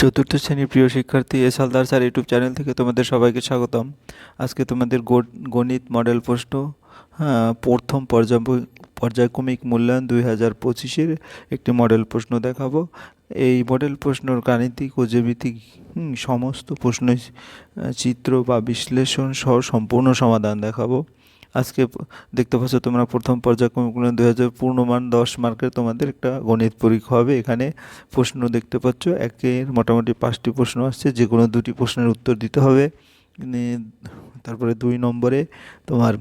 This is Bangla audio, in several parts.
চতুর্থ শ্রেণির প্রিয় শিক্ষার্থী S Haldar sir YouTube channel থেকে তোমাদের সবাইকে স্বাগতম। আজকে তোমাদের গণিত মডেল প্রশ্ন হ্যাঁ প্রথম পর্যায় পর্যায়ক্রমিক মূল্যায়ন দুই হাজার পঁচিশের একটি মডেল প্রশ্ন দেখাবো। এই মডেল প্রশ্নর গাণিতিক ও জ্যামিতিক সমস্ত প্রশ্ন চিত্র বা বিশ্লেষণ সহ সম্পূর্ণ সমাধান দেখাবো। আজকে দেখতে পাচ্ছ তোমরা প্রথম পর্যায়ক্রমিক মূল্যায়ন দুই হাজার পূর্ণমান দশ মার্কের তোমাদের একটা গণিত পরীক্ষা হবে। এখানে প্রশ্ন দেখতে পাচ্ছ, একের মোটামুটি পাঁচটি প্রশ্ন আসছে যে কোনো দুটি প্রশ্নের উত্তর দিতে হবে। তারপরে দুই নম্বরে তোমার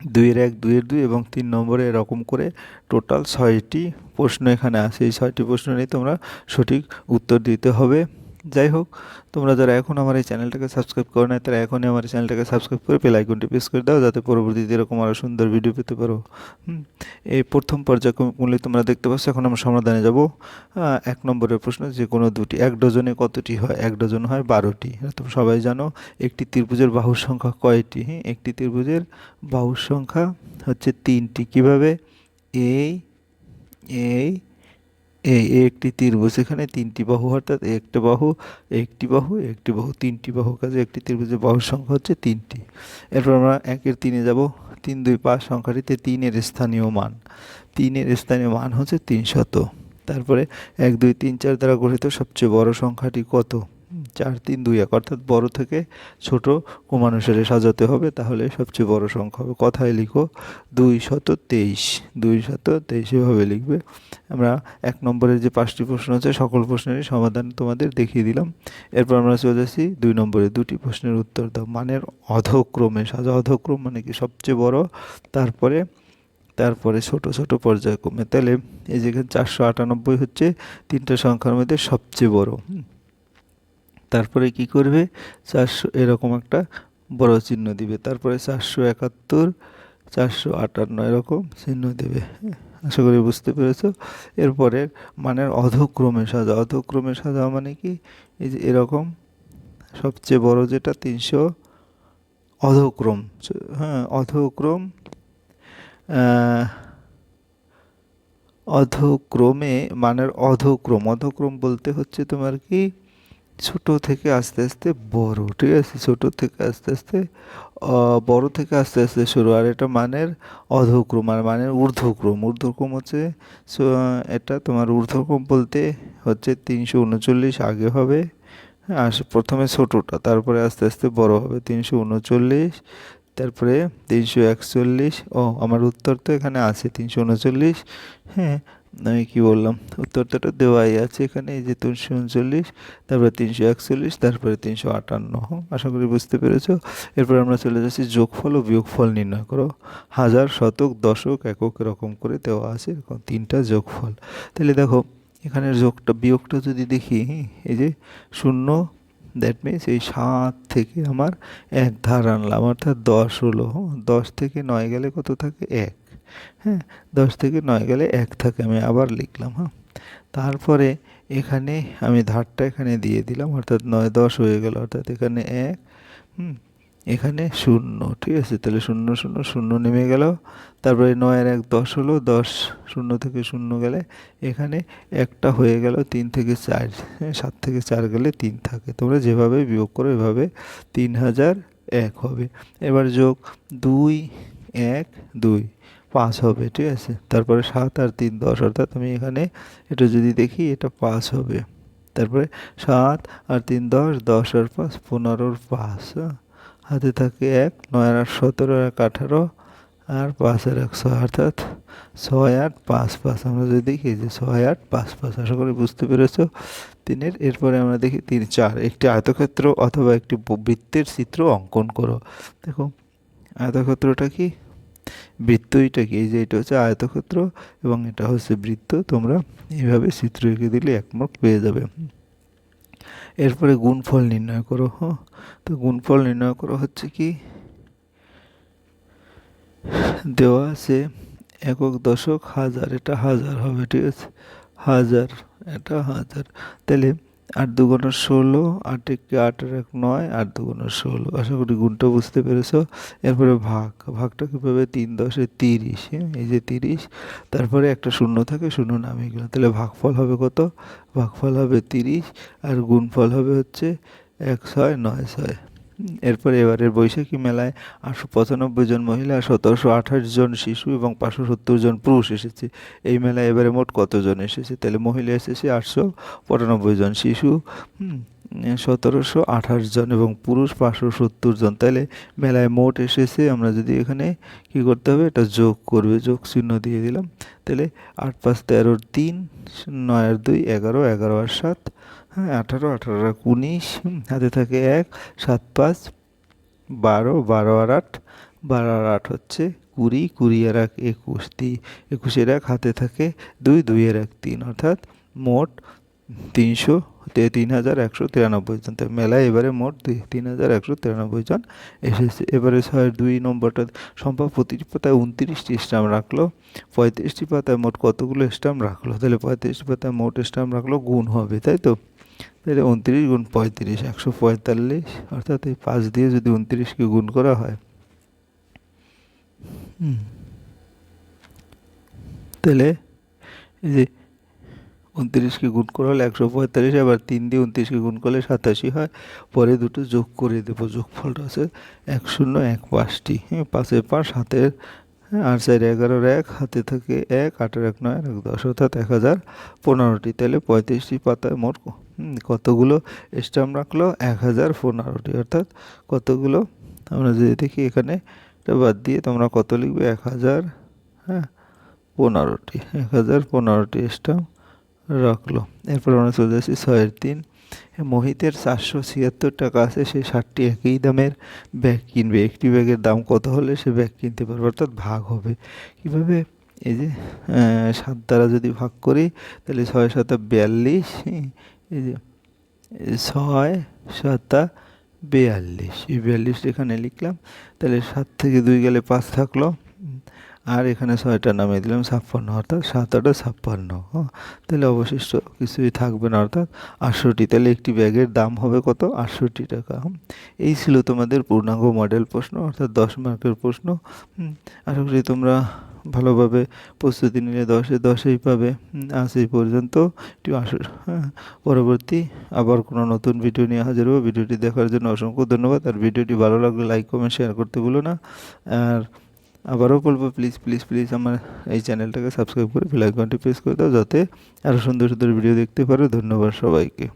দুইয়ের এক, দুইয়ের দুই এবং তিন নম্বরে এরকম করে টোটাল ছয়টি প্রশ্ন এখানে আছে। এই ছয়টি প্রশ্ন নিয়ে তোমরা সঠিক উত্তর দিতে হবে। যাই হোক, তোমরা যারা এখন আমার এই চ্যানেলটাকে সাবস্ক্রাইব করো না তারা এখনই আমার চ্যানেলটাকে সাবস্ক্রাইব করে বেল আইকনটি প্রেস করে দাও, যাতে পরবর্তীতে এরকম আরও সুন্দর ভিডিও পেতে পারো। এই প্রথম পর্যায়ক্রমিক মূল্যে তোমরা দেখতে পাচ্ছ, এখন আমরা সমাধানে যাব। এক নম্বরের প্রশ্ন, যে কোনো দুটি, এক ডজনে কতটি হয়? এক ডজন হয় বারোটি। তোমরা সবাই জানো, একটি ত্রিভুজের বাহুর সংখ্যা কয়টি? হ্যাঁ একটি ত্রিভুজের বাহুর সংখ্যা হচ্ছে তিনটি। কীভাবে? এই এই এই একটি ত্রিভুজ এখানে তিনটি বাহু, অর্থাৎ একটা বাহু, একটি বাহু একটি বাহু, তিনটি বাহু কাজে একটি ত্রিভুজের বাহুর সংখ্যা হচ্ছে তিনটি। এরপর আমরা একের তিনে যাব। তিন, দুই, পাঁচ সংখ্যাটিতে তিনের স্থানীয় মান। তিনের স্থানীয় মান হচ্ছে তিনশত তারপরে এক, দুই, তিন, চার দ্বারা গঠিত সবচেয়ে বড় সংখ্যাটি কত? চার তিন দুই এক, অর্থাৎ বড় থেকে ছোট ক্রমানুসারে সাজাতে হবে, তাহলে সবচেয়ে বড় সংখ্যা হবে। কথায় লিখো দুই শত তেইশ দুই শত তেইশ এভাবে লিখবে। আমরা এক নম্বরের যে পাঁচটি প্রশ্ন আছে, সকল প্রশ্নেরই সমাধান তোমাদের দেখিয়ে দিলাম। এরপর আমরা চলে আসি দুই নম্বরে দুটি প্রশ্নের উত্তর দাও। মানের অধক্রমে সাজা, অধক্রম মানে কি? সবচেয়ে বড়, তারপরে তারপরে ছোট ছোট পর্যায়ক্রমে। তাহলে এই যেখানে চারশো আটানব্বই হচ্ছে তিনটা সংখ্যার মধ্যে সবচেয়ে বড়। তারপরে কি করবে? চারশো এরকম একটা বড় চিহ্ন দিবে। তারপরে চারশো একাত্তর চারশো আটান্ন এরকম চিহ্ন দেবে। হ্যাঁ, আশা করি বুঝতে পেরেছ? এরপরে মানের অধক্রমে সাজা। অধক্রমে সাজা মানে কি? এই যে এরকম সবচেয়ে বড় যেটা তিনশো অধক্রম। হ্যাঁ অধক্রম অধক্রমে মানের অধক্রম। অধক্রম বলতে হচ্ছে তোমার কি? ছোট থেকে আস্তে আস্তে বড়, ঠিক আছে? ছোট থেকে আস্তে আস্তে বড় থেকে আস্তে আস্তে শুরু। আর এটা মানের অধক্রম, আর মানের ঊর্ধ্বক্রম। ঊর্ধ্বক্রম হচ্ছে এটা তোমার ঊর্ধ্বক্রম বলতে হচ্ছে তিনশো উনচল্লিশ আগে হবে হ্যাঁ? আর প্রথমে ছোটোটা, তারপরে আস্তে আস্তে বড় হবে তিনশো উনচল্লিশ, তারপরে তিনশো একচল্লিশ। ও, আমার উত্তর তো এখানে আছে, তিনশো উনচল্লিশ হ্যাঁ? আমি কি বললাম? উত্তরটা তো দেওয়াই আছে এখানে, এই যে তিনশো উনচল্লিশ, তারপরে তিনশো একচল্লিশ, তারপরে তিনশো আটান্ন। আশা করি বুঝতে পেরেছ? এরপর আমরা চলে যাচ্ছি যোগফল ও বিয়োগফল নির্ণয় করো। হাজার শতক, দশক, একক এরকম করে দেওয়া আছে, এরকম তিনটা যোগফল। তাহলে দেখো এখানে যোগটা, বিয়োগটা যদি দেখি, এই যে শূন্য দ্যাট মিনস এই সাত থেকে আমার এক ধার আনলাম, অর্থাৎ দশ হলো। দশ থেকে নয় গেলে কত থাকে? এক। হ্যাঁ দশ থেকে নয় গেলে এক থাকে আমি আবার লিখলাম হ্যাঁ। তারপরে এখানে আমি ধারটা এখানে দিয়ে দিলাম, অর্থাৎ নয় দশ হয়ে গেল, অর্থাৎ এখানে এক, হুম, এখানে শূন্য, ঠিক আছে? তাহলে শূন্য শূন্য শূন্য নেমে গেল। তারপরে নয়ের এক দশ হলো, দশ শূন্য থেকে শূন্য গেলে এখানে একটা হয়ে গেল তিন থেকে চার হ্যাঁ সাত থেকে চার গেলে তিন থাকে। তোমরা যেভাবে বিয়োগ করো এভাবে তিন হাজার এক হবে। এবার যোগ দুই, এক, দুই পাঁচ হবে, ঠিক আছে? তারপরে সাত আর তিন, দশ, অর্থাৎ আমি এখানে এটা যদি দেখি, এটা পাঁচ হবে। তারপরে সাত আর তিন, দশ দশ আর পাঁচ, পনেরোর পাঁচ হ্যাঁ? হাতে থাকে এক, নয় আর সতেরো এক, আঠারো আর পাঁচ আর এক, ছয়, অর্থাৎ ছয় আট, পাঁচ পাঁচ। আমরা যদি দেখি যে ছয় আট, পাঁচ পাঁচ, আশা করি বুঝতে পেরেছ। তিনের, এরপরে আমরা দেখি তিন, চার, একটি আয়তক্ষেত্র অথবা একটি বৃত্তের চিত্র অঙ্কন করো। দেখো, আয়তক্ষেত্রটা কি? বৃত্ত এটা কি? এই যে এটা হচ্ছে আয়তক্ষেত্র এবং এটা হচ্ছে বৃত্ত। তোমরা এইভাবে চিত্র এঁকে দিলে এক মার্ক পেয়ে যাবে। এরপরে গুণফল নির্ণয় করো হ্যাঁ? তো গুণফল নির্ণয় করা হচ্ছে কি? দেওয়া আছে একক দশক, হাজার, এটা হাজার হবে, ঠিক আছে? হাজার, এটা হাজার। তাহলে আট দুগুণ ষোলো, আট একে আট আর এক নয়, আট দুগুণ ষোলো। আশা করি গুণটা বুঝতে পেরেছ। এরপরে ভাগ। ভাগটা কীভাবে? তিন দশে তিরিশ হ্যাঁ? এই যে তিরিশ। তারপরে একটা শূন্য থাকে, শূন্য নামিয়ে গেলাম তাহলে ভাগফল হবে কত? ভাগফল হবে তিরিশ আর গুণফল হবে হচ্ছে এক ছয়, নয় ছয়। এরপরে এবারের বৈশাখী মেলায় আটশো পঁচানব্বই জন মহিলা, সতেরোশো আঠাশ জন শিশু এবং পাঁচশো সত্তর জন পুরুষ এসেছে। এই মেলায় এবারে মোট কতজন এসেছে? তাহলে মহিলা এসেছে আটশো পঁচানব্বই জন শিশু সতেরোশো আঠাশ জন এবং পুরুষ পাঁচশো সত্তর জন। তাহলে মেলায় মোট এসেছে, আমরা যদি এখানে কি করতে হবে, এটা যোগ করবে, যোগ চিহ্ন দিয়ে দিলাম। তাহলে আট পাঁচ তেরোর তিন, নয় আর দুই, এগারো এগারো আর সাত হ্যাঁ আঠারো আঠারো এক উনিশ হাতে থাকে এক, সাত, পাঁচ, বারো বারো আর আট, বারো আর আট হচ্ছে কুড়ি কুড়ি আর এক, একুশ, তি একুশের এক, হাতে থাকে দুই দুইয়ের এক, তিন, অর্থাৎ মোট তিনশো তিন হাজার একশো তিরানব্বই জন। মেলায় এবারে মোট তিন হাজার একশো তিরানব্বই জন এসেছে। এবারে ছয় দুই নম্বরটা সম্ভব প্রতিটি পাতায় উনত্রিশটি স্টাম্প রাখল, পঁয়ত্রিশটি পাতায় মোট কতগুলো স্ট্যাম্প রাখল? তাহলে পঁয়ত্রিশটি পাতায় মোট স্টাম্প রাখল, গুণ হবে, তাই তো? তাহলে উনত্রিশ গুণ পঁয়ত্রিশ, একশো পঁয়তাল্লিশ, অর্থাৎ এই পাঁচ দিয়ে যদি উনত্রিশকে গুণ করা হয়। তাহলে এই যে উনত্রিশকে গুণ করা হলে একশো পঁয়তাল্লিশ, আবার তিন দিয়ে উনত্রিশকে গুণ করলে সাতাশি হয়। পরে দুটো যোগ করে দেবো, যোগফলটা আছে এক শূন্য, এক পাঁচটি। হ্যাঁ পাঁচের পাঁচ হাতের হ্যাঁ আট চার, এগারোর এক, হাতে থাকে এক, আটের এক নয় এক, দশ, অর্থাৎ এক হাজার পনেরোটি। তাহলে পঁয়ত্রিশটি পাতায় মোট কতগুলো স্টাম্প রাখল? এক হাজার পনেরোটি অর্থাৎ কতগুলো? আমরা যদি দেখি এখানে, এটা বাদ দিয়ে তোমরা কত লিখবে? এক হাজার হ্যাঁ পনেরোটি এক হাজার পনেরোটি স্টাম্প রাখল। এরপর আমরা চলে যাচ্ছি ছয়ের তিন। মোহিতের চারশো ছিয়াত্তর টাকা আছে, সে ষাটটি একই দামের ব্যাগ কিনবে। একটি ব্যাগের দাম কত হলে সে ব্যাগ কিনতে পারবে? অর্থাৎ ভাগ হবে। কীভাবে? এই যে সাত দ্বারা যদি ভাগ করি, তাহলে ছয় সাতা বিয়াল্লিশ এই যে ছয় সাতা বিয়াল্লিশ। এই বিয়াল্লিশটা এখানে লিখলাম, তাহলে সাত থেকে দুই গেলে পাঁচ থাকল। আর এখানে ছয়টা নামিয়ে দিলাম, ছাপ্পান্ন, অর্থাৎ সাত আটা ছাপ্পান্ন। হ্যাঁ তাহলে অবশিষ্ট কিছুই থাকবে না, অর্থাৎ আটষট্টি। তাহলে একটি ব্যাগের দাম হবে কত? আটষট্টি টাকা। এই ছিল তোমাদের পূর্ণাঙ্গ মডেল প্রশ্ন, অর্থাৎ দশ মার্কের প্রশ্ন। আশা করি তোমরা ভালোভাবে প্রস্তুতি নিলে দশে দশেই পাবে আজ এই পর্যন্ত। হ্যাঁ পরবর্তী আবার কোনো নতুন ভিডিও নিয়ে হাজির হব। ভিডিওটি দেখার জন্য অসংখ্য ধন্যবাদ। আর ভিডিওটি ভালো লাগলে লাইক কমেন্ট শেয়ার করতে ভুলো না। আর আবারও বলব প্লিজ প্লিজ প্লিজ আমার এই চ্যানেলটাকে সাবস্ক্রাইব করে বেল আইকনটি প্রেস করে দাও, যাতে আরও সুন্দর সুন্দর ভিডিও দেখতে পারো। ধন্যবাদ সবাইকে।